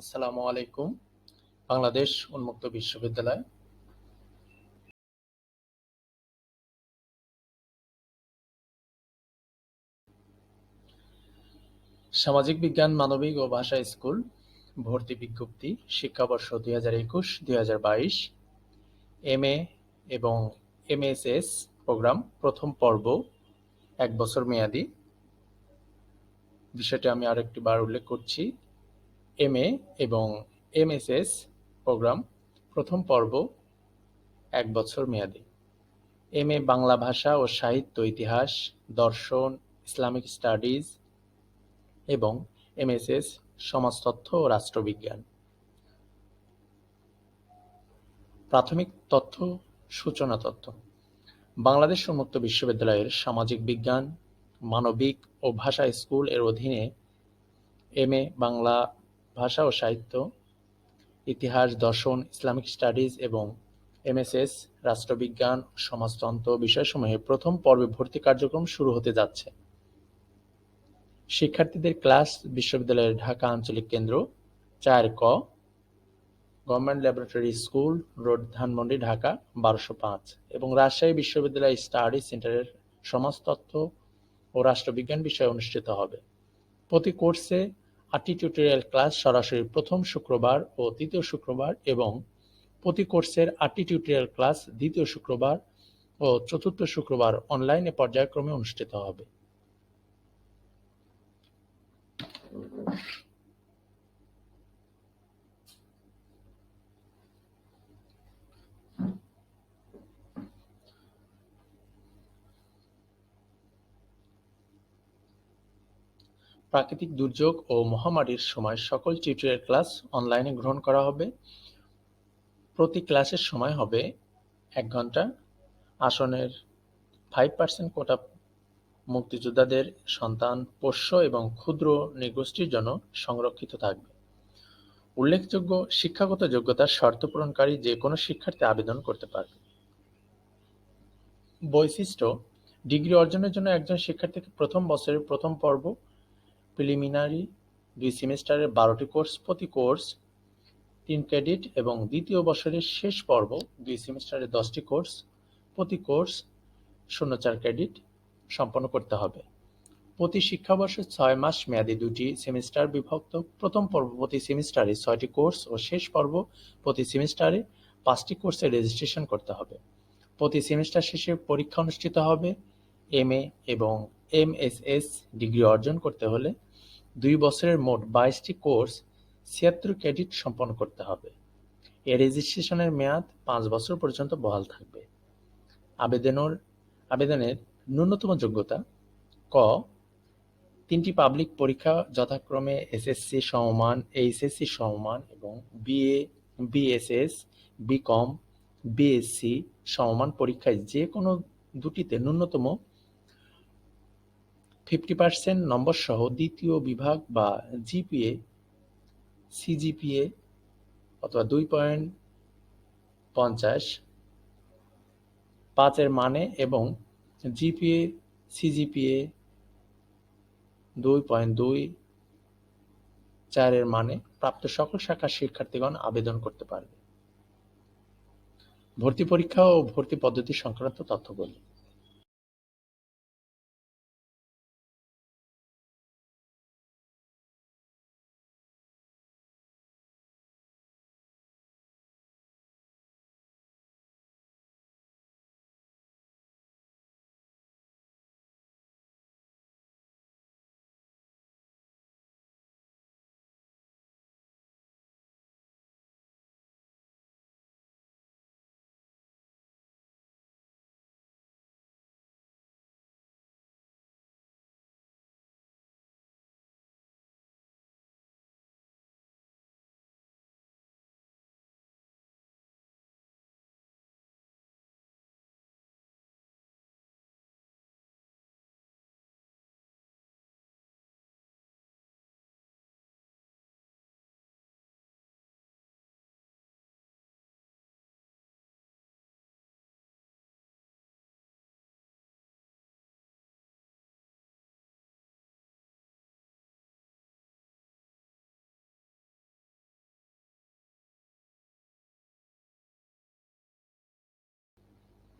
আসসালামু আলাইকুম, বাংলাদেশ উন্মুক্ত বিশ্ববিদ্যালয়। সামাজিক বিজ্ঞান, মানবিক ও ভাষা স্কুল, ভর্তি বিজ্ঞপ্তি, শিক্ষাবর্ষ দুই হাজার একুশ, দুই হাজার বাইশ এম এ এবং এমএসএস প্রোগ্রাম, প্রথম পর্ব, এক বছর মেয়াদি। বিষয়টি আমি আরেকটি বার উল্লেখ করছি। এম এ এবং এমএসএস প্রোগ্রাম প্রথম পর্ব, এক বছর মেয়াদি। এম এ বাংলা ভাষা ও সাহিত্য, ইতিহাস, দর্শন, ইসলামিক স্টাডিজ এবং এমএসএস সমাজতত্ত্ব ও রাষ্ট্রবিজ্ঞান। প্রাথমিক তথ্য, সূচনা তথ্য। বাংলাদেশ উন্মুক্ত বিশ্ববিদ্যালয়ের সামাজিক বিজ্ঞান, মানবিক ও ভাষা স্কুলের অধীনে এম এ বাংলা ভাষা ও সাহিত্য, ইতিহাস, দর্শন, ইসলামিক স্টাডিজ এবং এমএসএস, রাষ্ট্রবিজ্ঞান সমাজতন্ত্র বিষয়সমূহে প্রথম পর্বে ভর্তি কার্যক্রম শুরু হতে যাচ্ছে। শিক্ষার্থীদের ক্লাস বিশ্ববিদ্যালয়ের ঢাকা আঞ্চলিক কেন্দ্র, চার ক, government laboratory school, road Dhanmondi, Dhaka, বারোশো পাঁচ এবং রাজশাহী বিশ্ববিদ্যালয় স্টাডি সেন্টারের সমাজতত্ত্ব ও রাষ্ট্রবিজ্ঞান বিষয়ে অনুষ্ঠিত হবে। প্রতি কোর্সে আটটি টিউটোরিয়াল ক্লাস সরাসরি প্রথম শুক্রবার ও তৃতীয় শুক্রবার এবং প্রতি কোর্সের আটটি টিউটোরিয়াল ক্লাস দ্বিতীয় শুক্রবার ও চতুর্থ শুক্রবার অনলাইনে পর্যায়ক্রমে অনুষ্ঠিত হবে। প্রাকৃতিক দুর্যোগ ও মহামারীর সময় সকল টিউটোরিয়াল ক্লাস অনলাইনে গ্রহণ করা হবে। প্রতি ক্লাসের সময় হবে এক ঘণ্টা। আসনের ফাইভ পার্সেন্ট কোটা মুক্তিযোদ্ধাদের সন্তান, পোষ্য এবং ক্ষুদ্র নৃগোষ্ঠীর জন্য সংরক্ষিত থাকবে। উল্লেখযোগ্য শিক্ষাগত যোগ্যতার শর্ত পূরণকারী যে কোনো শিক্ষার্থী আবেদন করতে পারবে। বৈশিষ্ট্য, ডিগ্রি অর্জনের জন্য একজন শিক্ষার্থীকে প্রথম বছরের প্রথম পর্ব প্রিলিমিনারি দুই সেমিস্টারের বারোটি কোর্স, প্রতি কোর্স তিন ক্রেডিট এবং দ্বিতীয় বছরের শেষ পর্ব দুই সেমিস্টারের দশটি কোর্স, প্রতি কোর্স শূন্য চার ক্রেডিট সম্পন্ন করতে হবে। প্রতি শিক্ষাবর্ষে ছয় মাস মেয়াদি দুটি সেমিস্টার বিভক্ত। প্রথম পর্ব প্রতি সেমিস্টারে ছয়টি কোর্স ও শেষ পর্ব প্রতি সেমিস্টারে পাঁচটি কোর্সে রেজিস্ট্রেশন করতে হবে। প্রতি সেমিস্টার শেষে পরীক্ষা অনুষ্ঠিত হবে। এম এবং এমএসএস ডিগ্রি অর্জন করতে হলে দুই বছরের মোট বাইশটি কোর্স ছিয়াত্তর ক্রেডিট সম্পন্ন করতে হবে। এ রেজিস্ট্রেশনের মেয়াদ পাঁচ বছর পর্যন্ত বহাল থাকবে। আবেদনের আবেদনের ন্যূনতম যোগ্যতা, ক, তিনটি পাবলিক পরীক্ষা যথাক্রমে এসএসসি সমমান, এইচএসসি সমমান এবং বিএ, বিএসএস, বিকম, বিএসসি সমমান পরীক্ষায় যে কোনো দুটিতে ন্যূনতম ফিফটি পার্সেন্ট নম্বর সহ দ্বিতীয় বিভাগ বা জিপিএ, সিজিপিএ অথবা দুই পয়েন্ট পঞ্চাশ পাঁচের মানে এবং জিপিএ, সিজিপিএ দুই পয়েন্ট দুই চারের মানে প্রাপ্ত সকল শাখার শিক্ষার্থীগণ আবেদন করতে পারবে। ভর্তি পরীক্ষা ও ভর্তি পদ্ধতি সংক্রান্ত তথ্যগুলি।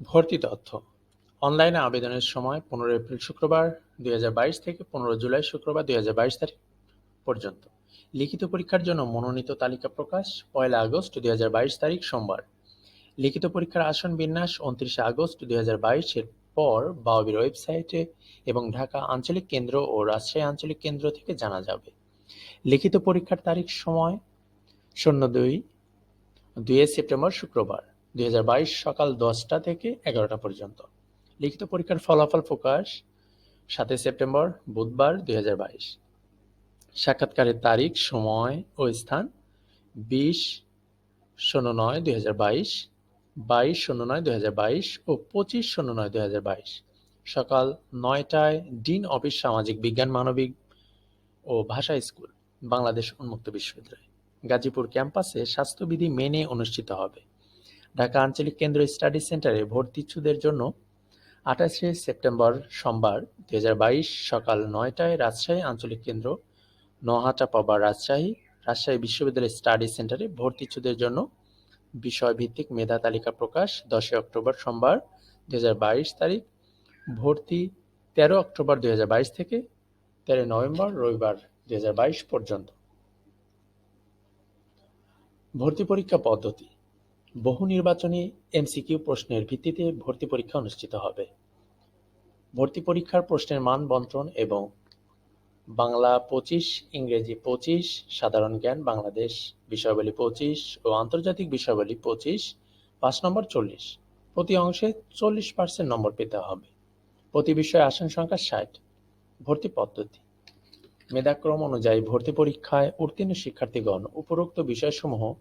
ভর্তি তথ্য। অনলাইনে আবেদনের সময় পনেরো এপ্রিল শুক্রবার দুই হাজার বাইশ থেকে পনেরো জুলাই শুক্রবার দুই হাজার বাইশ তারিখ পর্যন্ত। লিখিত পরীক্ষার জন্য মনোনীত তালিকা প্রকাশ পয়লা আগস্ট দুই তারিখ সোমবার। লিখিত পরীক্ষার আসন বিন্যাস উনত্রিশে আগস্ট দুই এর পর বাওবির ওয়েবসাইটে এবং ঢাকা আঞ্চলিক কেন্দ্র ও রাজশাহী আঞ্চলিক কেন্দ্র থেকে জানা যাবে। লিখিত পরীক্ষার তারিখ সময় শূন্য দুই দুই সেপ্টেম্বর শুক্রবার। দুই হাজার বাইশ সকাল দশটা থেকে এগারোটা পর্যন্ত। লিখিত পরীক্ষার ফলাফল প্রকাশ সাতই সেপ্টেম্বর, বুধবার দুই হাজার বাইশ। সাক্ষাৎকারের তারিখ, সময় ও স্থান বিশ শূন্য নয় দুই হাজার বাইশ বাইশ শূন্য নয় দুই হাজার বাইশ ও পঁচিশ শূন্য নয় দুই হাজার বাইশ। সকাল নয়টায় ডিন অফিস সামাজিক বিজ্ঞান, মানবিক ও ভাষা স্কুল, বাংলাদেশ উন্মুক্ত বিশ্ববিদ্যালয়। গাজীপুর ক্যাম্পাসে স্বাস্থ্যবিধি মেনে অনুষ্ঠিত হবে। ঢাকা আঞ্চলিক কেন্দ্র স্টাডি সেন্টারে ভর্তিচ্ছুদের জন্য আঠাশে সেপ্টেম্বর সোমবার দু হাজার বাইশ সকাল নয়টায় রাজশাহী আঞ্চলিক কেন্দ্র নহাটা পাবা রাজশাহী রাজশাহী বিশ্ববিদ্যালয় স্টাডি সেন্টারে ভর্তিচ্ছুদের জন্য বিষয়ভিত্তিক মেধা তালিকা প্রকাশ দশই অক্টোবর সোমবার দু হাজার বাইশ তারিখ, ভর্তি তেরো অক্টোবর দু হাজার বাইশ থেকে তেরো নভেম্বর রবিবার দু হাজার বাইশ পর্যন্ত। ভর্তি পরীক্ষা পদ্ধতি। বহু নির্বাচনী এমসিকিউ প্রশ্নের ভিত্তিতে ভর্তি পরীক্ষা অনুষ্ঠিত হবে। ভর্তি পরীক্ষার প্রশ্নের মান বন্টন এবং বাংলা পঁচিশ, ইংরেজি পঁচিশ, সাধারণ জ্ঞান বাংলাদেশ, বিষয়াবলী পঁচিশ ও আন্তর্জাতিক বিষয়াবলী পঁচিশ, পাঁচ নম্বর চল্লিশ। প্রতি অংশে চল্লিশ পার্সেন্ট নম্বর পেতে হবে। প্রতি বিষয়ে আসন সংখ্যা ষাট। ভর্তি পদ্ধতি। মেধাক্রম অনুযায়ী ভর্তি পরীক্ষায় উত্তীর্ণ শিক্ষার্থীগণ উপরোক্ত বিষয়সমূহ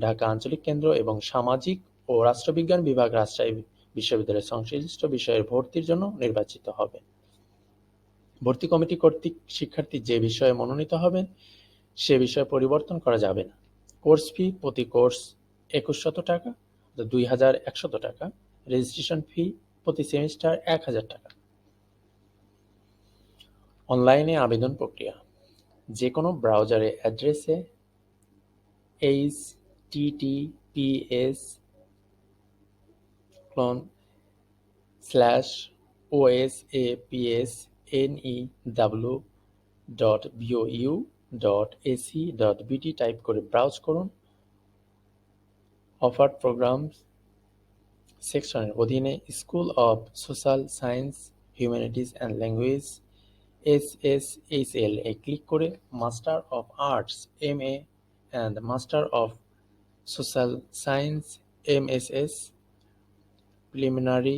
ঢাকা আঞ্চলিক কেন্দ্র এবং সামাজিক ও রাষ্ট্রবিজ্ঞান বিভাগ রাজশাহী বিশ্ববিদ্যালয়ের সংশ্লিষ্ট বিষয়ের ভর্তির জন্য নির্বাচিত হবে। ভর্তি কমিটি কর্তৃক শিক্ষার্থী যে বিষয়ে মনোনীত হবেন, সে বিষয়ে পরিবর্তন করা যাবে না। কোর্স ফি প্রতি কোর্স একুশশত টাকা, দুই হাজার একশত টাকা। রেজিস্ট্রেশন ফি প্রতি সেমিস্টার এক হাজার টাকা। অনলাইনে আবেদন প্রক্রিয়া। যে কোনো ব্রাউজারে অ্যাড্রেসে H TTPS colon slash OS A P S N E NEW dot BOU dot AC dot BT type করে ব্রাউজ করুন। অফার প্রোগ্রামস সেকশনের অধীনে school of social science humanities and language S S H L A click করে master of arts M A and master of social science M S S preliminary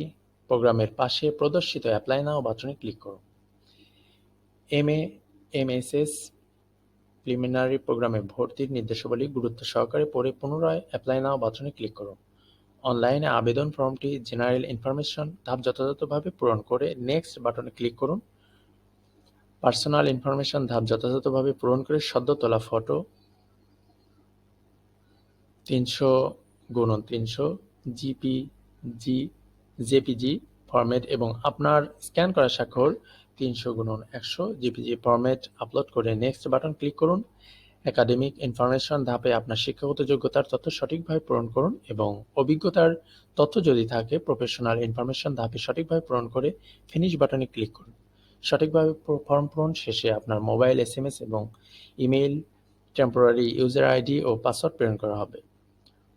প্রোগ্রামের পাশে প্রদর্শিত apply now বাটনে click করো। M A M S S preliminary প্রোগ্রামে ভর্তির নির্দেশাবলী গুরুত্ব সহকারে পড়ে পুনরায় অ্যাপ্লাই নাও বাটনে ক্লিক করুন অনলাইনে আবেদন ফর্মটি জেনারেল ইনফরমেশন ধাপ যথাযথভাবে পূরণ করে নেক্সট বাটনে ক্লিক করুন। পার্সোনাল ইনফরমেশন ধাপ যথাযথভাবে পূরণ করে সদ্য তোলা ফটো তিনশো গুণন তিনশো জিপিজি জেপিজি ফরম্যাট এবং আপনার স্ক্যান করা স্বাক্ষর তিনশো গুণন একশো জিপিজি ফরম্যাট আপলোড করে নেক্সট বাটন ক্লিক করুন। একাডেমিক ইনফরমেশন ধাপে আপনার শিক্ষাগত যোগ্যতার তথ্য সঠিকভাবে পূরণ করুন এবং অভিজ্ঞতার তথ্য যদি থাকে প্রফেশনাল ইনফরমেশন ধাপে সঠিকভাবে পূরণ করে ফিনিশ বাটনে ক্লিক করুন। সঠিকভাবে ফর্ম পূরণ শেষে আপনার মোবাইল এসএমএস এবং ইমেইল টেম্পোরারি ইউজার আইডি ও পাসওয়ার্ড প্রেরণ করা হবে।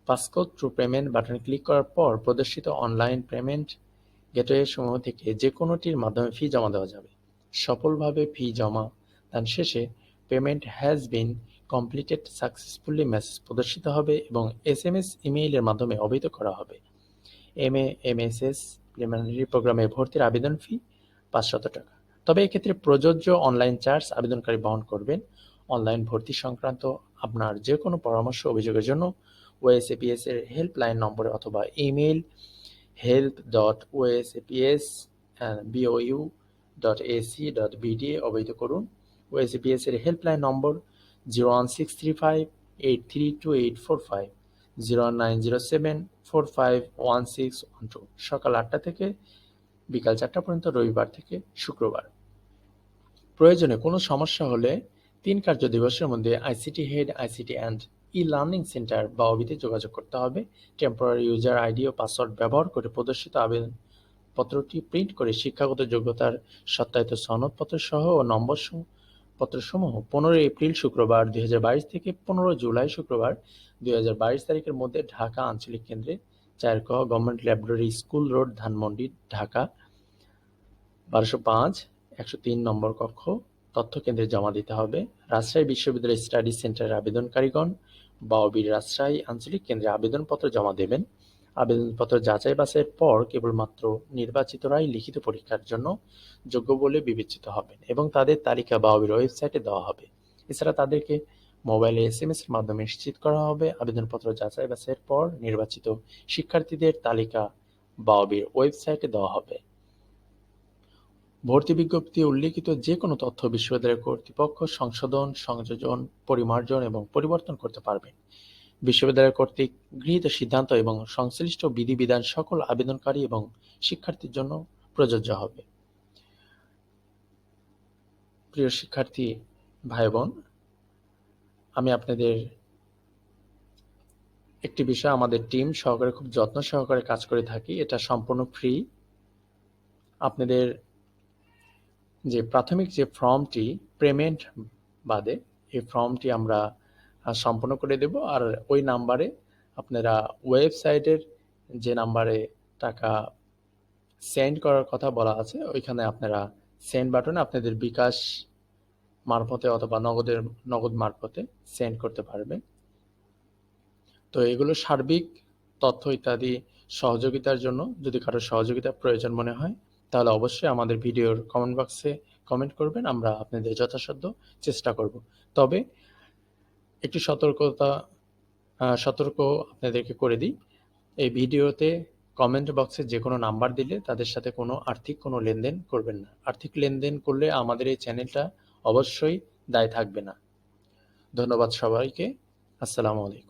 পাসকোড থ্রু পেমেন্ট বাটনে ক্লিক করার পর প্রদর্শিত অনলাইন পেমেন্ট গেটওয়ে সমূহ থেকে যে কোনোটির মাধ্যমে ফি জমা দেওয়া যাবে। সফলভাবে ফি জমা দান শেষে payment has been completed successfully message প্রদর্শিত হবে এবং এস এম এস ইমেইলের মাধ্যমে অবহিত করা হবে। M A M S S প্রোগ্রামে ভর্তির আবেদন ফি পাঁচশত টাকা। তবে এক্ষেত্রে প্রযোজ্য অনলাইন চার্জ আবেদনকারী বহন করবেন। অনলাইন ভর্তি সংক্রান্ত আপনার যে কোনো পরামর্শ, অভিযোগের জন্য ওএসএপিএস এর হেল্পলাইন নম্বরে অথবা email help dot OSAPS BOU dot AC dot BD অবহিত করুন। ওএসএপিএস এর helpline number zero one six three five eight three two eight four five zero nine zero seven four five one six one two সকাল আটটা থেকে বিকাল চারটা পর্যন্ত রবিবার থেকে শুক্রবার। প্রয়োজনে কোনো সমস্যা হলে তিন কার্য দিবসের মধ্যে ICT head ICT and E learning centre বা অবিতে যোগাযোগ করতে হবে। টেম্পোরারি ইউজার আইডি ও পাসওয়ার্ড ব্যবহার করে প্রদর্শিত আবেদনপত্রটি প্রিন্ট করে শিক্ষাগত যোগ্যতার সত্যায়িত সনদপত্র সহ ও নম্বর পত্রসমূহ পনেরোই এপ্রিল শুক্রবার দুই হাজার বাইশ থেকে পনেরো জুলাই শুক্রবার দুই হাজার বাইশ তারিখের মধ্যে ঢাকা আঞ্চলিক কেন্দ্রে চার ক government library school road, Dhanmondi, Dhaka. বারোশো পাঁচ একশো তিন নম্বর কক্ষ তথ্য কেন্দ্রে জমা দিতে হবে। রাজশাহী বিশ্ববিদ্যালয় স্টাডি সেন্টারের আবেদনকারীগণ বাওবির রাজশাহী আঞ্চলিক কেন্দ্রে আবেদনপত্র জমা দেবেন। আবেদনপত্র যাচাই বাছাইয়ের পর কেবলমাত্র নির্বাচিতরাই লিখিত পরীক্ষার জন্য যোগ্য বলে বিবেচিত হবেন এবং তাদের তালিকা বাওবির ওয়েবসাইটে দেওয়া হবে। এছাড়া তাদেরকে মোবাইলে এস এম এস এর মাধ্যমে নিশ্চিত করা হবে। আবেদনপত্র যাচাই বাছাইয়ের পর নির্বাচিত শিক্ষার্থীদের তালিকা বাওবির ওয়েবসাইটে দেওয়া হবে। ভর্তি বিজ্ঞপ্তি উল্লিখিত যে কোনো তথ্য বিশ্ববিদ্যালয় কর্তৃপক্ষ সংশোধন, সংযোজন, পরিমার্জন এবং পরিবর্তন করতে পারবে। বিশ্ববিদ্যালয় কর্তৃক গৃহীত সিদ্ধান্ত এবং সংশ্লিষ্ট বিধিবিধান সকল আবেদনকারী এবং শিক্ষার্থীর জন্য প্রযোজ্য হবে। প্রিয় শিক্ষার্থী ভাই বোন আমি আপনাদের একটি বিষয় আমাদের টিম সহকারে খুব যত্ন সহকারে কাজ করে থাকি। এটা সম্পূর্ণ ফ্রি। আপনাদের যে প্রাথমিক যে ফর্মটি, পেমেন্ট বাদে এই ফর্মটি আমরা সম্পূর্ণ করে দেব। আর ওই নাম্বারে আপনারা ওয়েবসাইটের যে নাম্বারে টাকা সেন্ড করার কথা বলা আছে, ওইখানে আপনারা সেন্ড বাটনে আপনাদের বিকাশ মারফতে অথবা নগদের, নগদ মারফতে সেন্ড করতে পারবেন। তো এগুলো সার্বিক তথ্য ইত্যাদি সহযোগিতার জন্য যদি কারও সহযোগিতার প্রয়োজন মনে হয় তাহলে অবশ্যই আমাদের ভিডিওর কমেন্ট বক্সে কমেন্ট করবেন, আমরা আপনাদের যথাসাধ্য চেষ্টা করব। তবে একটি সতর্কতা সতর্ক আপনাদেরকে করে দিই। এই ভিডিওতে কমেন্ট বক্সে যে কোনো নাম্বার দিলে তাদের সাথে কোনো আর্থিক কোনো লেনদেন করবেন না। আর্থিক লেনদেন করলে আমাদের এই চ্যানেলটা অবশ্যই দায় থাকবে না। ধন্যবাদ সবাইকে। আসসালামু আলাইকুম।